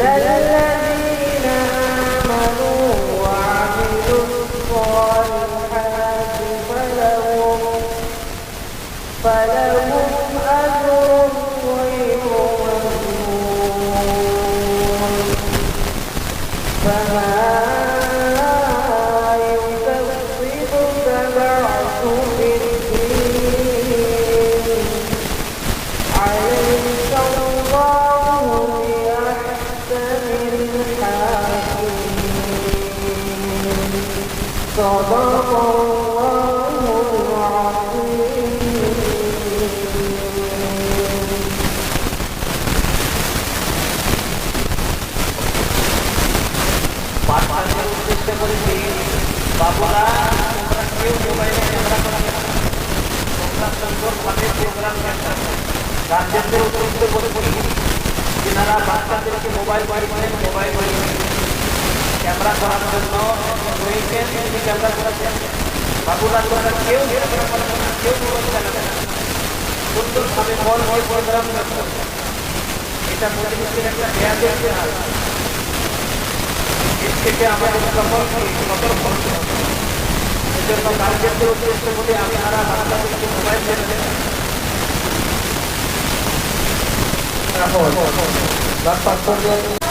لا لا لا বাবুরা তোমরা কেউ মোবাইলে ক্যামেরা করে তোমরা সুন্দরভাবে প্রোগ্রাম গার্জেনদের উদ্দেশ্যে বলেছি যেনারা বাচ্চাদেরকে মোবাইল বাড়ি করেন মোবাইল বাড়ি ক্যামেরা করার জন্য রয়েছেন তিনি ক্যামেরা করেছেন বাবুরা তোমরা কেউ ক্যামেরা করবে না কেউ মোবাইল চালাবে না সুন্দরভাবে মন হয় প্রোগ্রাম করতে এটা পরিবেশের একটা বেয়াদের হাল এর থেকে আমাদের সকলকে সতর্ক হতে হবে এজন্য গার্জেনদের উদ্দেশ্য বলে আপনারা বাচ্চাদেরকে মোবাইল দেবেন এখন ব্যাপার করবে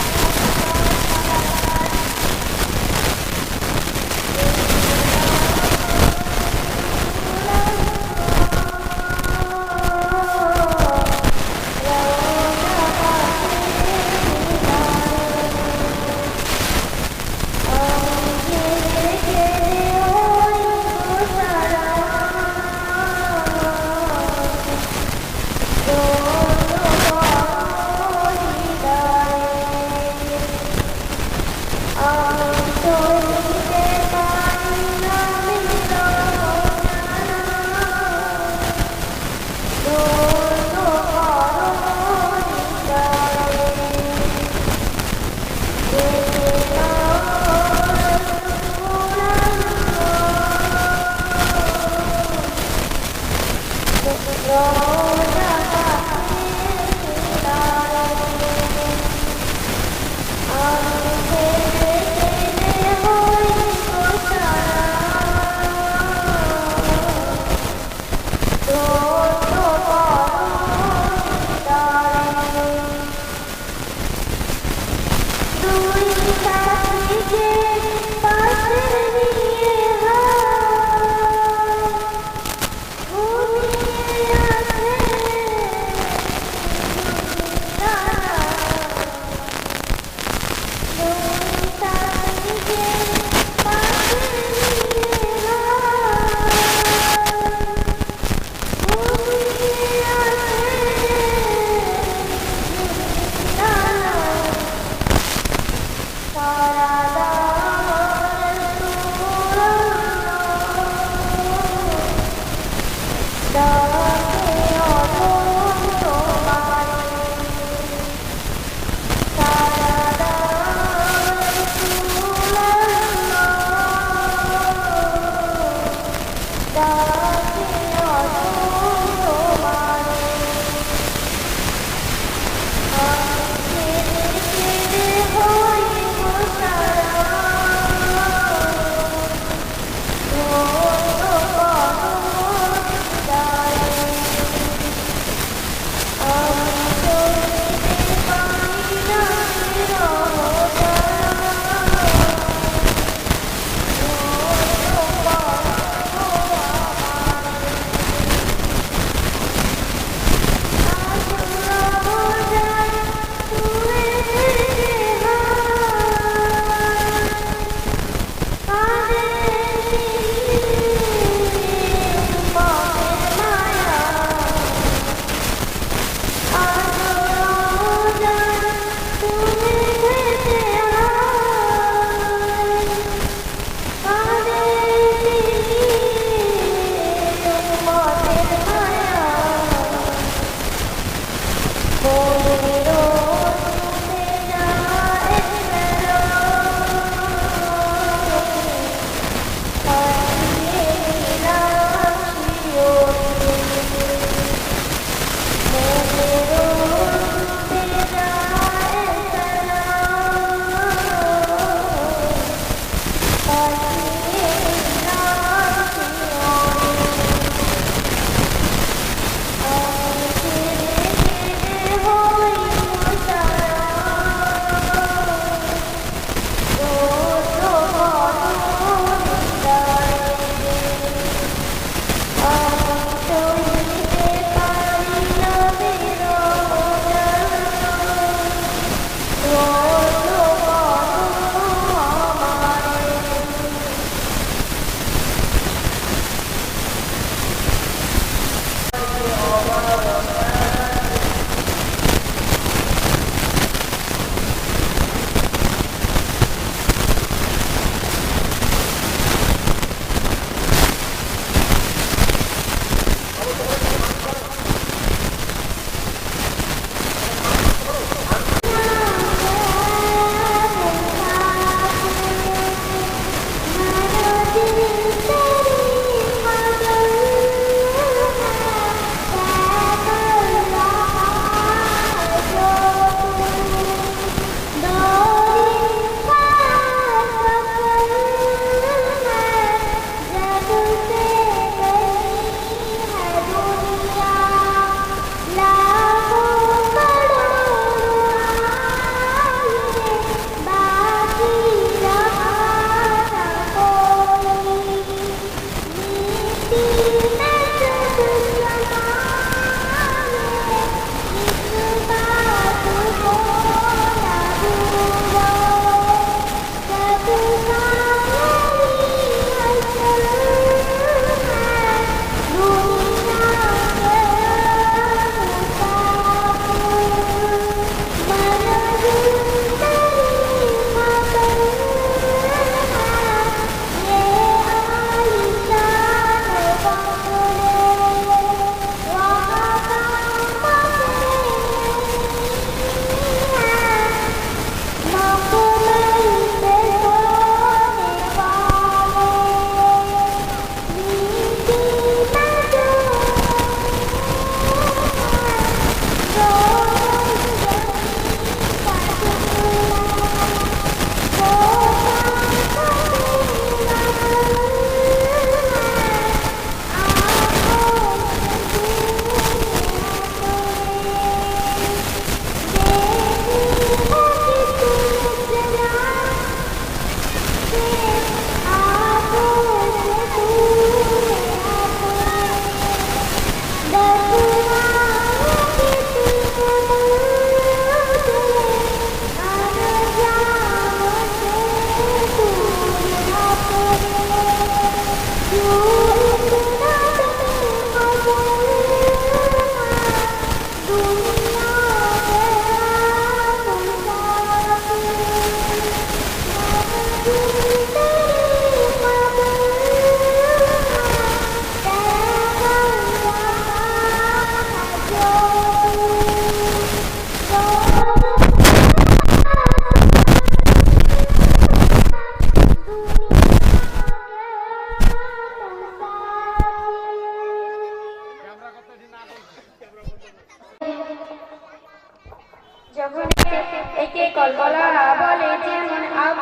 একে কলকলা বলে যেমন আব।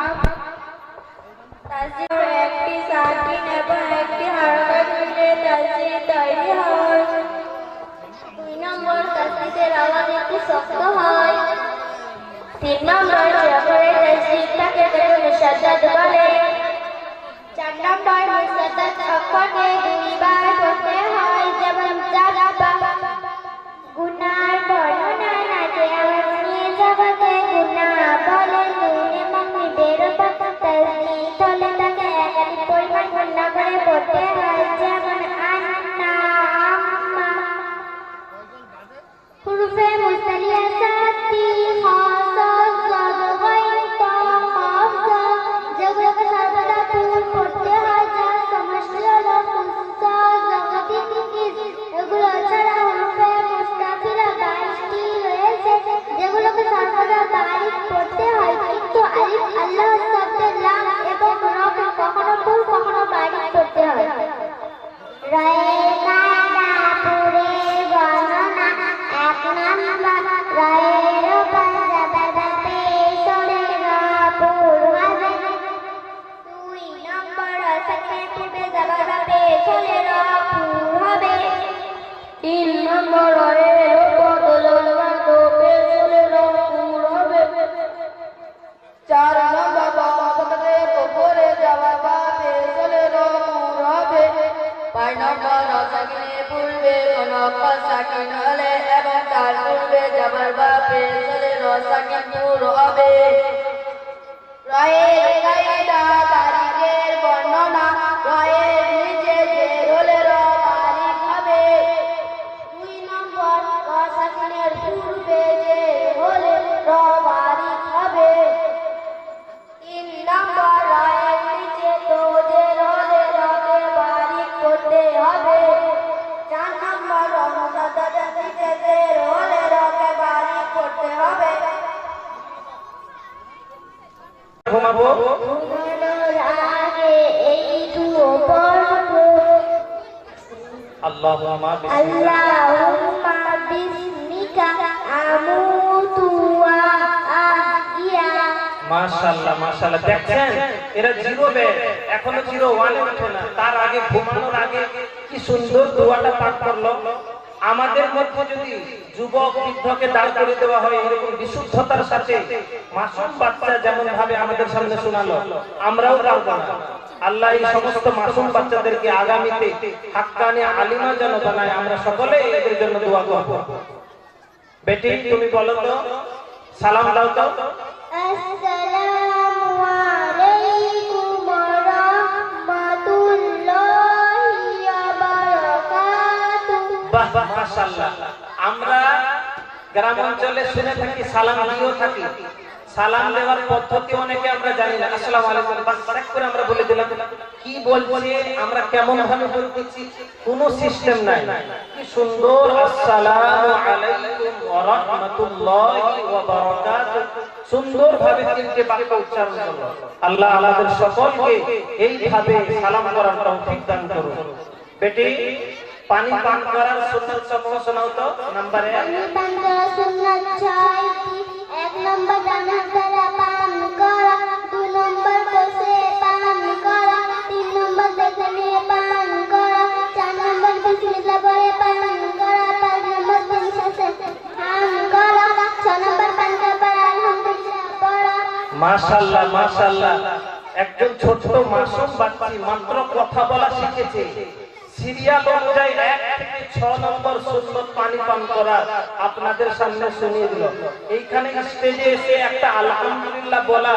তাজির একটি সাকিন এবং একটি হারকাত মিলে তাজির তৈরি হয়। দুই নম্বর তাসদিদের আওয়াজ একটু শক্ত হয়। তিন নম্বর যখন তাসদিদটাকে তখন সাদ্দাত বলে। চার নম্বর মুসাদ্দাত অক্ষরকে দুইবার পড়তে পূর্বে কোন সাকিন হলে এবং তার পূর্বে যাবার বাবে চলে রসাকিন নূর হবে রয়ের কায়দা তারিখের মাশাআল্লাহ মাশাআল্লাহ। দেখছেন? এরা জিরো বেড এখনও জিরো, ওয়ানে ওঠে না। তার আগে, ঘুমানোর আগে কি সুন্দর দোয়াটা পাঠ করল। আমাদের মধ্যে যদি যুবক, বৃদ্ধকে দাঁড় করে দেওয়া হয়, এরকম বিশুদ্ধতার সাথে মাসুম বাচ্চা যেমন ভাবে আমাদের সামনে শোনালো, আমরাও পারব না। আল্লাহ এই সমস্ত মাসুম বাচ্চাদেরকে আগামীতে হাক্কানি আলিমা যেন বানায়, আমরা সকলে এদের জন্য দোয়া করব। বেটি, তুমি বলো তো, সালাম দাও তো। বাহ মাশাআল্লাহ। আমরা গ্রাম অঞ্চলে শুনে থাকি, সালাম দিয়েও থাকি। সালাম দেওয়ার পদ্ধতি অনেকে আমরা জানি না। আসসালামু আলাইকুম। বাস করে আমরা বলে দিলাম, কি বলছে, আমরা কেমন ভাবে বলতেছি, কোনো সিস্টেম নাই। কি সুন্দর, আসসালামু আলাইকুম ওয়া রাহমাতুল্লাহি ওয়া বারাকাতুহু। সুন্দর ভাবে তিনটে বাক্য উচ্চারণ করল আল্লাহ আমাদের সকলকে এইভাবে সালাম করার তৌফিক দান করুন। বেটি পানি পান করার সুন্নাত সমূহ শোনাও তো নাম্বার এক। পানি পান করা সুন্নাত ছয়টি। এক নম্বর ডানার দ্বারা পান করা দুই নম্বর বসে পান করা তিন নম্বর দেখে নিয়ে পান করা চার নম্বর বিসমিল্লাহ বলে পান করা পাঁচ নম্বর তিন শেষে পান করা ছ নম্বর পান করার পর আলহামদুলিল্লাহ পড়া। মাশাআল্লাহ মাশাআল্লাহ। একজন ছোট মাসুম বাচ্চা মাত্র কথা বলা শিখেছে। সিরিয়াল অনুযায়ী এক থেকে ছ নম্বর সুন্নত পানি পান করা আপনাদের সামনে শুনিয়ে দিল। এইখানে স্টেজে এসে একটা আলহামদুলিল্লাহ বলা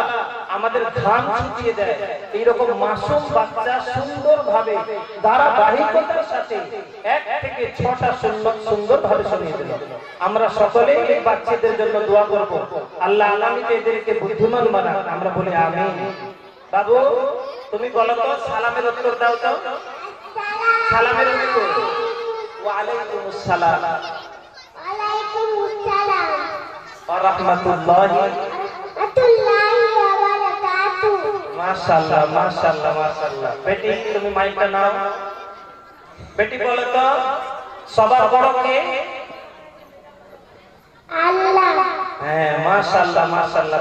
আমাদের ঘাম ছুটিয়ে দেয়। এইরকম মাসুম বাচ্চা সুন্দর ভাবে ধারাবাহিকতার সাথে এক থেকে ছটা সুন্নত সুন্দর ভাবে শুনিয়ে দিল। আমরা সকলে এই বাচ্চাদের জন্য দোয়া করব। আল্লাহ আলামিতে এদেরকে বুদ্ধিমান বানান আমরা বলি আমিন। বাবু, তুমি বলো তো, সালামের উত্তর দাও তো। সালামের উত্তর ওয়া আলাইকুমুস সালাম আলাইকুম আসসালাম ওয়া রাহমাতুল্লাহি রাহমাতুল্লাহি ওয়া বারাকাতুহু মাশাআল্লাহ মাশাআল্লাহ মাশাআল্লাহ বেটি তুমি মাইকটা নাও বেটি বলো তো সবার বড় কে আল্লাহ হ্যাঁ মাশাআল্লাহ মাশাআল্লাহ